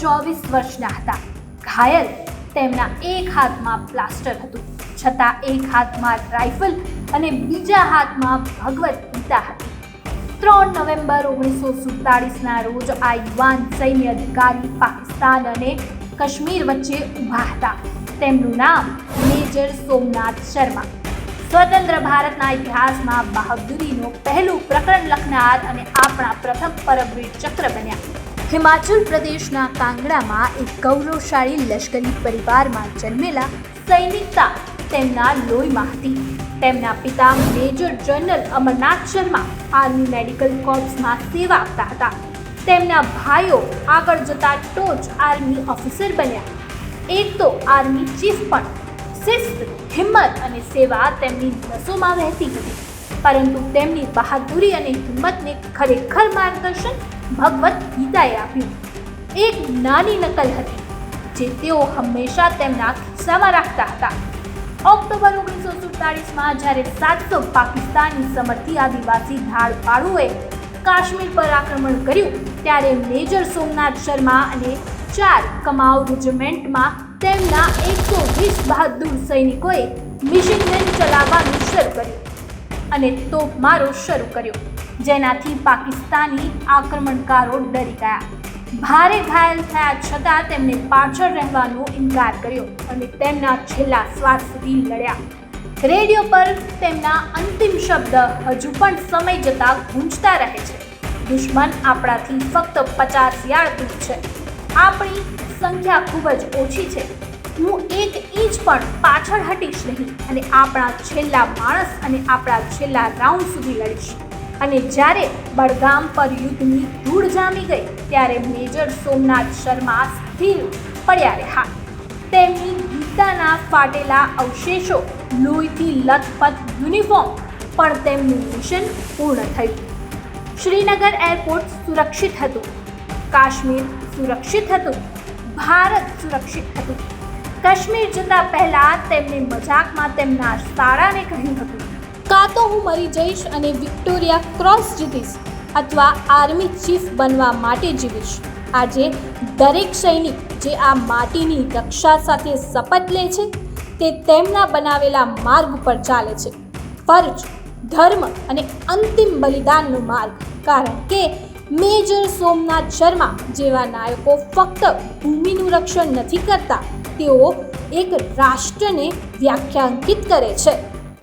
ચોવીસ વર્ષના હતા. ઘાયલ તેમના એક હાથમાં પ્લાસ્ટર હતું, છતાં એક હાથમાં રાઇફલ અને બીજા હાથમાં ભગવદ્ ગીતા હતી. ત્રણ નવેમ્બર ઓગણીસો સુડતાળીસના રોજ આ યુવાન સૈન્ય અધિકારી પાકિસ્તાન અને કાશ્મીર વચ્ચે ઊભા હતા. તેમનું નામ મેજર સોમનાથ શર્મા. સ્વતંત્ર ભારતના ઇતિહાસમાં બહાદુરીનું પહેલું પ્રકરણ લખનાર અને આપણા પ્રથમ પરમવીર ચક્ર બન્યા. હિમાચલ પ્રદેશના કાંગડામાં એક ગૌરવશાળી લશ્કરી પરિવારમાં જન્મેલા સૈનિકતા તેમના લોહીમાં હતી. તેમના પિતા major general Amarnath Sharma army medical કોર્પ્સમાં સેવા આપતા હતા. તેમના ભાઈઓ આગળ જતા ટોચ આર્મી ઓફિસર બન્યા. એક તો આર્મી ચીફ પણ. શિસ્ત, હિંમત અને સેવા તેમની નસોમાં વહેતી હતી. પરંતુ તેમની બહાદુરી અને હિંમતને ખરેખર માર્ગદર્શન ભગવદ્ ગીતાએ આપ્યું. એક નાની નકલ હતી, જે તેઓ હંમેશા તેમના ખિસ્સામાં રાખતા હતા. ઓક્ટોબર ઓગણીસો સુડતાળીસમાં જ્યારે સાતસો પાકિસ્તાની સમર્થી આદિવાસી ધાડપાડુઓએ કાશ્મીર પર આક્રમણ કર્યું, ત્યારે મેજર સોમનાથ શર્મા અને ચાર કમાઉ રેજિમેન્ટમાં તેમના એકસો વીસ બહાદુર સૈનિકોએ મિશિન ગન ચલાવવાનું શરૂ કર્યું અને તોપમારો શરૂ કર્યો. જેનાથી પાકિસ્તાની આક્રમણકારો ડરી ગયા. ભારે ઘાયલ થયા છતાં તેમણે પાછળ રહેવાનો ઇનકાર કર્યો અને તેમના છેલ્લા શ્વાસ સુધી લડ્યા. રેડિયો પર તેમના અંતિમ શબ્દ હજુ પણ સમય જતાં ગૂંજતા રહે છે. દુશ્મન આપણાથી ફક્ત પચાસ યાર્ડ દૂર છે. આપણી સંખ્યા ખૂબ જ ઓછી છે. હું એક ઇંચ પણ પાછળ હટીશ નહીં અને આપણા છેલ્લા માણસ અને આપણા છેલ્લા રાઉન્ડ સુધી લડીશ. અને જ્યારે બડગામ પર યુદ્ધની ધૂળ જામી ગઈ, ત્યારે મેજર સોમનાથ શર્મા સ્થિર પડ્યા રહ્યા. તેમની ગીતાના ફાટેલા અવશેષો, લોહીથી લથપથ યુનિફોર્મ, પણ તેમનું મિશન પૂર્ણ થયું. શ્રીનગર એરપોર્ટ સુરક્ષિત હતું. કાશ્મીર સુરક્ષિત હતું. ભારત સુરક્ષિત હતું. કાશ્મીર જતા પહેલા તેમણે મજાકમાં તેમના શાળાને કહ્યું હતું. કાં તો હું મરી જઈશ અને વિક્ટોરિયા ક્રોસ જીતીશ અથવા આર્મી ચીફ બનવા માટે જીવીશ. આજે દરેક સૈનિક જે આ માટીની રક્ષા સાથે શપથ લે છે, તે તેમના બનાવેલા માર્ગ પર ચાલે છે. ફરજ, ધર્મ અને અંતિમ બલિદાનનો માર્ગ. કારણ કે મેજર સોમનાથ શર્મા જેવા નાયકો ફક્ત ભૂમિનું રક્ષણ નથી કરતા, તેઓ એક રાષ્ટ્રને વ્યાખ્યાંકિત કરે છે.